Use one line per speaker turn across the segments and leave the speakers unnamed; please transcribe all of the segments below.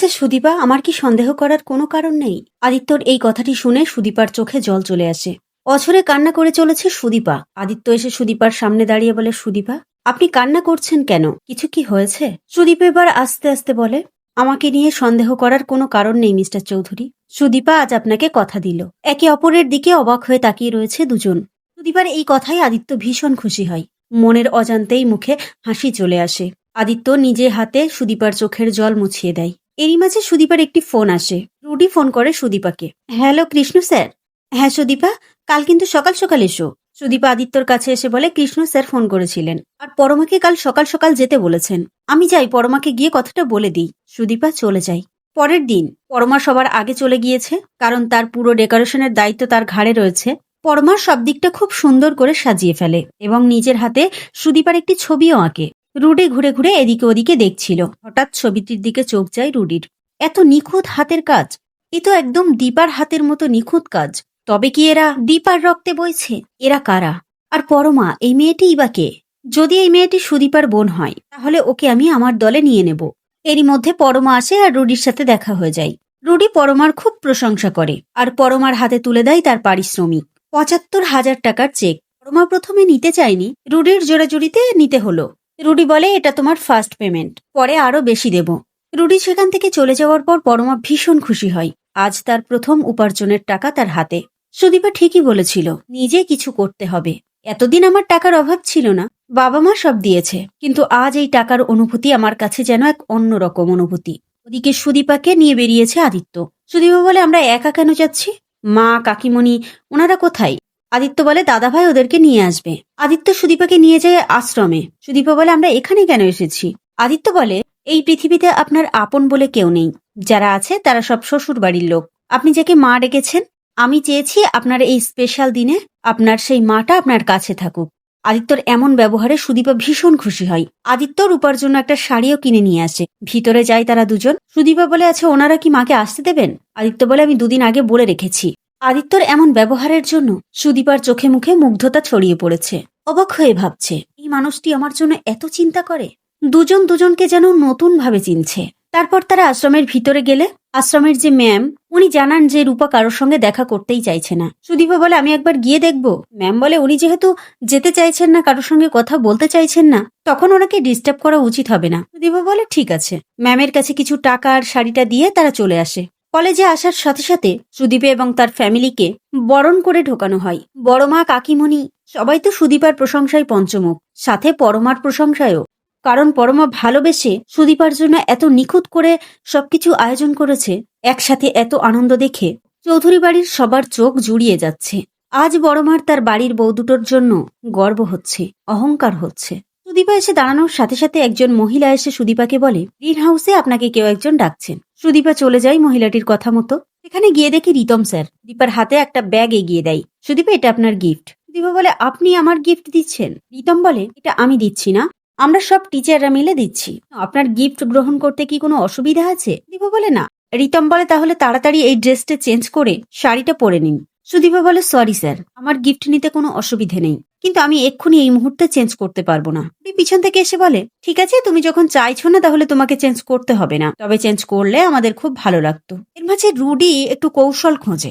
আচ্ছা সুদীপা, আমার কি সন্দেহ করার কোনো কারণ নেই? আদিত্যর এই কথাটি শুনে সুদীপার চোখে জল চলে আসে। অছরে কান্না করে চলেছে সুদীপা। আদিত্য এসে সুদীপার সামনে দাঁড়িয়ে বলে, সুদীপা, আপনি কান্না করছেন কেন? কিছু কি হয়েছে? সুদীপ এবার আস্তে আস্তে বলে, আমাকে নিয়ে সন্দেহ করার কোনো কারণ নেই, মিস্টার চৌধুরী। সুদীপা আজ আপনাকে কথা দিল। একে অপরের দিকে অবাক হয়ে তাকিয়ে রয়েছে দুজন। সুদীপার এই কথায় আদিত্য ভীষণ খুশি হয়। মনের অজান্তেই মুখে হাসি চলে আসে। আদিত্য নিজে হাতে সুদীপার চোখের জল মুছিয়ে দেয়। এরই মাঝে সুদীপার একটি ফোন আসে। রুডি ফোন করে সুদীপাকে। Hello, Krishna sir? হ্যাঁ সুদীপা। কাল কিন্তু সকাল সকাল এসো। সুদীপা আদিত্যর কাছে এসে বলে, কৃষ্ণ স্যার ফোন করেছিলেন আর পরমাকে কাল সকাল সকাল যেতে বলেছেন। আমি যাই, পরমাকে গিয়ে কথাটা বলে দিই। সুদীপা চলে যাই পরের দিন, পরমা সবার আগে চলে গিয়েছে, কারণ তার পুরো ডেকোরেশনের দায়িত্ব তার ঘাড়ে রয়েছে। পরমা সব দিকটা খুব সুন্দর করে সাজিয়ে ফেলে এবং নিজের হাতে সুদীপার একটি ছবিও আঁকে। রুডি ঘুরে ঘুরে এদিকে ওদিকে দেখছিল। হঠাৎ ছবিটির দিকে চোখ যায় রুডির। এত নিখুঁত হাতের কাজ। এ তো একদম দীপার হাতের মতো নিখুঁত কাজ। তবে কি এরা দীপার রক্তে বইছে? এরা কারা? আর পরমা, এই মেয়েটিই বা কে? যদি এই মেয়েটি সুদীপার বোন হয়, তাহলে ওকে আমি আমার দলে নিয়ে নেব। এরই মধ্যে পরমা আসে আর রুডির সাথে দেখা হয়ে যায়। রুডি পরমার খুব প্রশংসা করে, আর পরমার হাতে তুলে দেয় তার পারিশ্রমিক। পঁচাত্তর হাজার টাকার চেক। পরমা প্রথমে নিতে চায়নি, রুডির জোড়াজুড়িতে নিতে হলো। রুডি বলে, এটা তোমার ফার্স্ট পেমেন্ট পরে আরও বেশি দেব। রুডি সেখান থেকে চলে যাওয়ার পর পরমা ভীষণ খুশি হয়। আজ তার প্রথম উপার্জনের টাকা তার হাতে। সুদীপা ঠিকই বলেছিল, নিজে কিছু করতে হবে। এতদিন আমার টাকার অভাব ছিল না। বাবা মা সব দিয়েছে। কিন্তু আজ এই টাকার অনুভূতি আমার কাছে যেন এক অন্যরকম অনুভূতি। ওদিকে সুদীপাকে নিয়ে বেরিয়েছে আদিত্য। সুদীপা বলে, আমরা একা কেন যাচ্ছি? মা, কাকিমণি, ওনারা কোথায়? আদিত্য বলে, দাদাভাই ওদেরকে নিয়ে আসবে। আদিত্য সুদীপাকে নিয়ে যায় আশ্রমে। সুদীপা বলে, আমরা এখানে কেন এসেছি? আদিত্য বলে, এই পৃথিবীতে আপনার আপন বলে কেউ নেই। যারা আছে, তারা সব শ্বশুর বাড়ির লোক। আপনি যাকে মা ডেকেছেন, আমি চেয়েছি আপনার এই স্পেশাল দিনে আপনার সেই মাটা আপনার কাছে থাকুক। আদিত্যর এমন ব্যবহারে সুদীপা ভীষণ খুশি হয়। আদিত্য রূপার জন্য একটা শাড়িও কিনে নিয়ে আসে। ভিতরে যায় তারা দুজন। সুদীপা বলে আছে ওনারা কি মাকে আসতে দেবেন? আদিত্য বলে, আমি দুদিন আগে বলে রেখেছি। আদিত্যর এমন ব্যবহারের জন্য সুদীপার চোখে মুখে মুগ্ধতা ছড়িয়ে পড়েছে। অবাক হয়ে ভাবছে, এই মানুষটি আমার জন্য এত চিন্তা করে। দুজন দুজনকে যেন নতুন ভাবে চিনছে। তারপর তারা আশ্রমের ভিতরে গেলে, আশ্রমের যে ম্যাম, উনি জানান যে রূপা কারোর সঙ্গে দেখা করতেই চাইছে না। সুদীপা বলে, আমি একবার গিয়ে দেখব। ম্যাম বলে, উনি যেহেতু যেতে চাইছেন না, কারোর সঙ্গে কথা বলতে চাইছেন না, তখন ওনাকে ডিস্টার্ব করা উচিত হবে না। সুদীপা বলে, ঠিক আছে। ম্যামের কাছে কিছু টাকা আর শাড়িটা দিয়ে তারা চলে আসে। কলেজে আসার সাথে সাথে সুদীপে এবং তার ফ্যামিলিকে বরণ করে ঢোকানো হয়। বড় মা কাকিমণি সবাই তো সুদীপার প্রশংসায় পঞ্চমুখ, সাথে পরমার প্রশংসায়ও। কারণ পরমা ভালোবেসে সুদীপার জন্য এত নিখুঁত করে সবকিছু আয়োজন করেছে, একসাথে এত আনন্দ দেখে চৌধুরী বাড়ির সবার চোখ জুড়িয়ে যাচ্ছে। আজ বড়মার তার বাড়ির বউ দুটোর জন্য গর্ব হচ্ছে, অহংকার হচ্ছে। সুদীপা এসে দাঁড়ানোর সাথে সাথে একজন মহিলা এসে সুদীপাকে বলে, গ্রিন হাউসে আপনাকে কেউ একজন ডাকছেন। সুদীপা চলে যায় মহিলাটির কথা মতো। এখানে গিয়ে দেখি রিতম স্যার। দীপার হাতে একটা ব্যাগ এগিয়ে দেয়। সুদীপা, এটা আপনার গিফট। সুদীপা বলে, আপনি আমার গিফট দিচ্ছেন? রিতম বলে, এটা আমি দিচ্ছি না। আমরা সব টিচাররা মিলে দিচ্ছি। আপনার গিফট গ্রহণ করতে কি কোনো অসুবিধা আছে? দীপা বলে, না। রিতম বলে, তাহলে তাড়াতাড়ি এই ড্রেসটা চেঞ্জ করে শাড়িটা পরে নিন। সুদীপা বলে, সরি স্যার। আমার গিফট নিতে কোনো অসুবিধে নেই। কিন্তু আমি এক্ষুনি এই মুহূর্তে চেঞ্জ করতে পারব না। পিছন থেকে এসে বলে, ঠিক আছে, তুমি যখন চাইছো না, তাহলে তোমাকে চেঞ্জ করতে হবে না। তবে চেঞ্জ করলে আমাদের খুব ভালো লাগতো। এর মাঝে রুডি একটু কৌশল খোঁজে।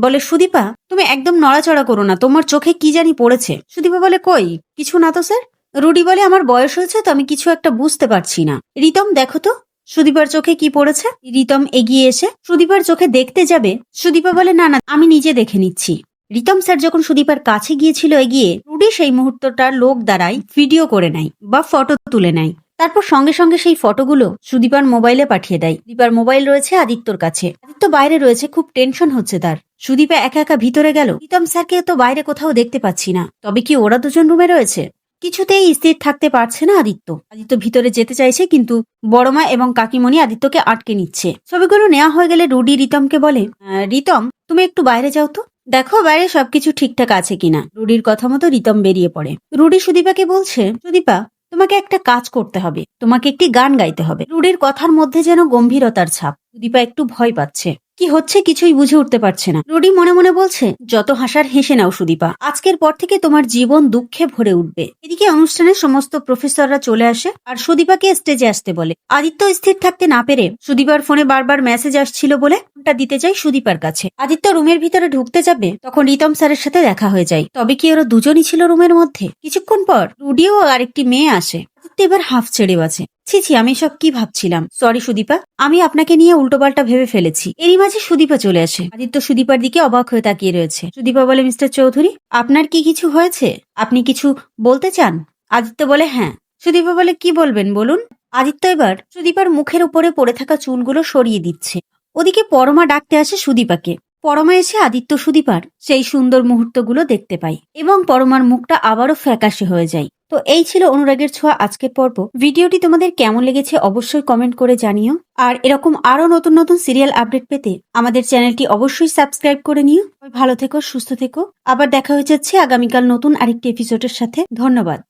বলে, সুদীপা, তুমি একদম নড়াচড়া করো না, তোমার চোখে কি জানি পড়েছে? সুদীপা বলে, কই, কিছু না তো, স্যার? রুডি বলে, আমার বয়স হয়েছে, তো আমি কিছু একটা বুঝতে পারছি না। রিতম, দেখো তো, সুদীপার চোখে কি পড়েছে? রিতম এগিয়ে এসে, সুদীপার চোখে দেখতে যাবে? সুদীপা বলে, না না, আমি নিজে দেখে নিচ্ছি। রিতম স্যার যখন সুদীপার কাছে গিয়েছিল এগিয়ে রুডি সেই মুহূর্তটা লোক দ্বারাই ভিডিও করে নেয় বা ফটো তুলে নেয়। তারপর সঙ্গে সঙ্গে সেই ফটোগুলো সুদীপার মোবাইলে পাঠিয়ে দেয়। দীপার মোবাইল রয়েছে আদিত্যর কাছে। আদিত্য বাইরে রয়েছে খুব টেনশন হচ্ছে তার। সুদীপা একা একা ভিতরে গেল। রিতম স্যারকে তো বাইরে কোথাও দেখতে পাচ্ছি না। তবে কি ওরা দুজন রুমে রয়েছে? কিছুতেই স্থির থাকতে পারছে না আদিত্য। আদিত্য ভিতরে যেতে চাইছে কিন্তু বড়মা এবং কাকিমণি আদিত্যকে আটকে নিচ্ছে। ছবিগুলো নেওয়া হয়ে গেলে রুডি রিতমকে বলে "আহ, রিতম তুমি একটু বাইরে যাও তো। দেখো বাইরে সবকিছু ঠিকঠাক আছে কিনা। রুডির কথা মতো রিতম বেরিয়ে পড়ে। রুডি সুদীপাকে বলছে, সুদীপা, তোমাকে একটা কাজ করতে হবে। তোমাকে একটি গান গাইতে হবে। রুডির কথার মধ্যে যেন গম্ভীরতার ছাপ। সুদীপা একটু ভয় পাচ্ছে। কি হচ্ছে? কিছুই বুঝে উঠতে পারছে না। রুডি মনে মনে বলছে, যত হাসার হেসে নাও সুদীপা। আজকের পর থেকে তোমার জীবন দুঃখে ভরে উঠবে। এদিকে অনুষ্ঠানের সমস্ত প্রফেসররা চলে আসে আর সুদীপাকে স্টেজে আসতে বলে। আদিত্য স্থির থাকতে না পেরে সুদীপার ফোনে বারবার মেসেজ আসছিল বলে ফোনটা দিতে যায় সুদীপার কাছে। আদিত্য রুমের ভিতরে ঢুকতে যাবে, তখন রিতম স্যারের সাথে দেখা হয়ে যায়। তবে কি ওরা দুজনই ছিল রুমের মধ্যে? কিছুক্ষণ পর রুডিও আর একটি মেয়ে আসে। আদিত্য এবার হাফ ছেড়ে বাঁচে ছি ছি, আমি সব কি ভাবছিলাম? সরি সুদীপা। আমি আপনাকে নিয়ে উল্টোপাল্টা ভেবে ফেলেছি। এরই মাঝে সুদীপা চলে আসে। আদিত্য সুদীপার দিকে অবাক হয়ে তাকিয়ে রয়েছে। সুদীপা বলে, মিস্টার চৌধুরী, আপনার কি কিছু হয়েছে? আপনি কিছু বলতে চান? আদিত্য বলে হ্যাঁ। সুদীপা বলে, কি বলবেন, বলুন? আদিত্য এবার সুদীপার মুখের উপরে পড়ে থাকা চুলগুলো সরিয়ে দিচ্ছে। ওদিকে পরমা ডাকতে আসে সুদীপাকে। পরমা এসে আদিত্য সুদীপার সেই সুন্দর মুহূর্তগুলো দেখতে পাই এবং পরমার মুখটা আবারও ফ্যাকাশে হয়ে যায়। তো এই ছিল অনুরাগের ছোঁয়া আজকের পর্ব। ভিডিওটি তোমাদের কেমন লেগেছে অবশ্যই কমেন্ট করে জানিও। আর এরকম আরও নতুন নতুন সিরিয়াল আপডেট পেতে আমাদের চ্যানেলটি অবশ্যই সাবস্ক্রাইব করে নিও। ভালো থেকো, সুস্থ থেকো। আবার দেখা হয়ে যাচ্ছে আগামীকাল নতুন আরেকটি এপিসোডের সাথে। ধন্যবাদ।